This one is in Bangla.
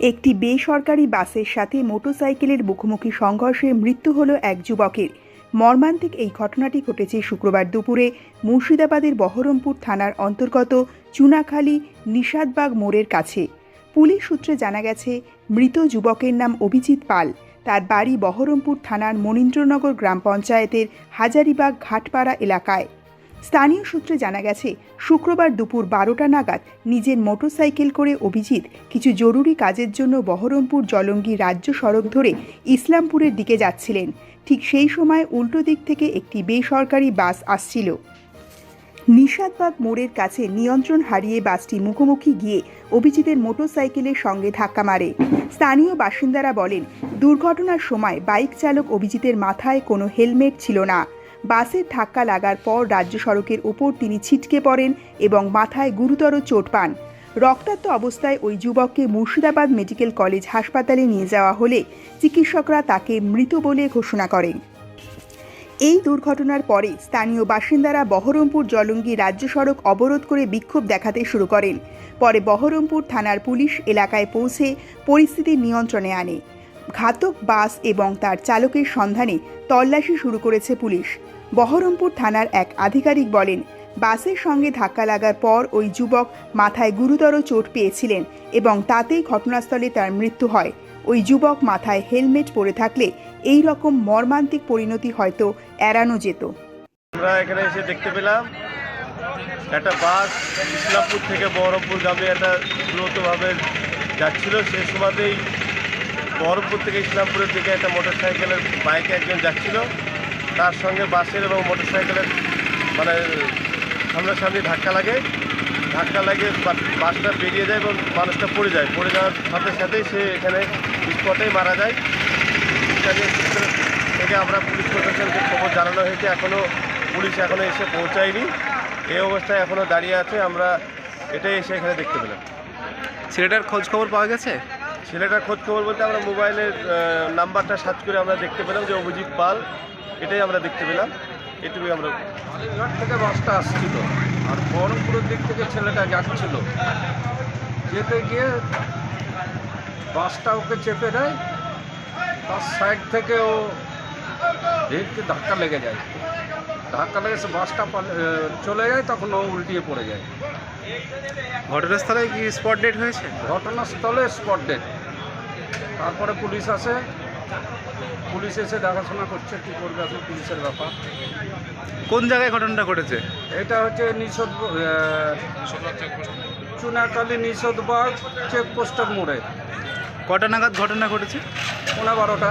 একটি বেসরকারি বাসের সাথে মোটরসাইকেলের মুখোমুখি সংঘর্ষে মৃত্যু হল এক যুবকের। মর্মান্তিক এই ঘটনাটি ঘটেছে শুক্রবার দুপুরে মুর্শিদাবাদের বহরমপুর থানার অন্তর্গত চুনাখালী নিষাদবাগ মোড়ের কাছে। পুলিশ সূত্রে জানা গেছে, মৃত যুবকের নাম অভিজিৎ পাল। তার বাড়ি বহরমপুর থানার মনীন্দ্রনগর গ্রাম পঞ্চায়েতের হাজারিবাগ ঘাটপাড়া এলাকায়। স্থানীয় সূত্রে জানা গেছে, শুক্রবার দুপুর বারোটা নাগাদ নিজের মোটরসাইকেল করে অভিজিৎ কিছু জরুরি কাজের জন্য বহরমপুর জলঙ্গি রাজ্য সড়ক ধরে ইসলামপুরের দিকে যাচ্ছিলেন। ঠিক সেই সময় উল্টো দিক থেকে একটি বেসরকারি বাস আসছিল। নিষাদবাগ মোড়ের কাছে নিয়ন্ত্রণ হারিয়ে বাসটি মুখোমুখি গিয়ে অভিজিতের মোটরসাইকেলের সঙ্গে ধাক্কা মারে। স্থানীয় বাসিন্দারা বলেন, দুর্ঘটনার সময় বাইক চালক অভিজিতের মাথায় কোনো হেলমেট ছিল না। বাসের ধাক্কা লাগার পর রাজ্য সড়কের ওপর তিনি ছিটকে পড়েন এবং মাথায় গুরুতর চোট পান। রক্তাক্ত অবস্থায় ওই যুবককে মুর্শিদাবাদ মেডিকেল কলেজ হাসপাতালে নিয়ে যাওয়া হলে চিকিৎসকরা তাকে মৃত বলে ঘোষণা করেন। এই দুর্ঘটনার পরে স্থানীয় বাসিন্দারা বহরমপুর জলঙ্গি রাজ্য সড়ক অবরোধ করে বিক্ষোভ দেখাতে শুরু করেন। পরে বহরমপুর থানার পুলিশ এলাকায় পৌঁছে পরিস্থিতি নিয়ন্ত্রণে আনে। ঘাতক বাস এবং তার চালকের সন্ধানে তল্লাশি শুরু করেছে পুলিশ। বহরমপুর থানার এক আধিকারিক বলেন, বাসের সঙ্গে ধাক্কা লাগার পর ওই যুবক মাথায় গুরুতর চোট পেয়েছিলেন এবং তাতেই ঘটনাস্থলে তার মৃত্যু হয়। ওই যুবক মাথায় হেলমেট পরে থাকলে এই রকম মর্মান্তিক পরিণতি হয়তো এড়ানো যেত। আমরা এখানে এসে দেখতে পেলাম, একটা বাস ইসলামপুর থেকে বহরমপুরগামী একটা দ্রুতভাবে যাচ্ছিল। সে সময়তেই বহরমপুর থেকে ইসলামপুরের দিকে একটা মোটর মোটরসাইকেলের বাইকে একজন যাচ্ছিল। তার সঙ্গে বাসের এবং মোটরসাইকেলের মানে সামনাসামনি ধাক্কা লাগে। ধাক্কা লাগে বাসটা বেরিয়ে যায় এবং মানুষটা পড়ে যায়। পড়ে যাওয়ার সাথে সাথেই সে এখানে স্পটেই মারা যায়। থেকে আমরা পুলিশ প্রশাসনকে খবর জানানো হয়েছে। এখনও পুলিশ এখনও এসে পৌঁছায়নি। এই অবস্থায় এখনও দাঁড়িয়ে আছে। আমরা এটাই এসে এখানে দেখতে পেলাম। ছেলেটার খোঁজ খবর পাওয়া গেছে? ছেলেটার খোঁজ খবর বলতে আমরা মোবাইলের নাম্বারটা সার্চ করে আমরা দেখতে পেলাম যে অভিজিৎ পাল, এটাই আমরা দেখতে পেলাম। এটুকুই আমরা থেকে বাসটা আসছিল, আর বহরমপুরের দিক থেকে ছেলেটা যাচ্ছিল। যেতে গিয়ে বাসটা ওকে চেপে দেয়, তার সাইড থেকে ও ভেটকে ধাক্কা লেগে যায়। ধাক্কা লেগে সে বাসটা চলে যায়, তখন ও উল্টিয়ে পড়ে যায়। ঘটনাস্থলে কি স্পট ডেট হয়েছে? ঘটনাস্থলে স্পট ডেট তারপরে পুলিশ আসে। পুলিশ এসে দেখাশোনা করছে কী করবে এখন পুলিশের ব্যাপার। কোন জায়গায় ঘটনাটা ঘটেছে? এটা হচ্ছে নিষদ চুনাকালী নিষদবাগ চেকপোস্টের মোড়ে। কটা নাগাদ ঘটনা ঘটেছে? পনেরো বারোটা।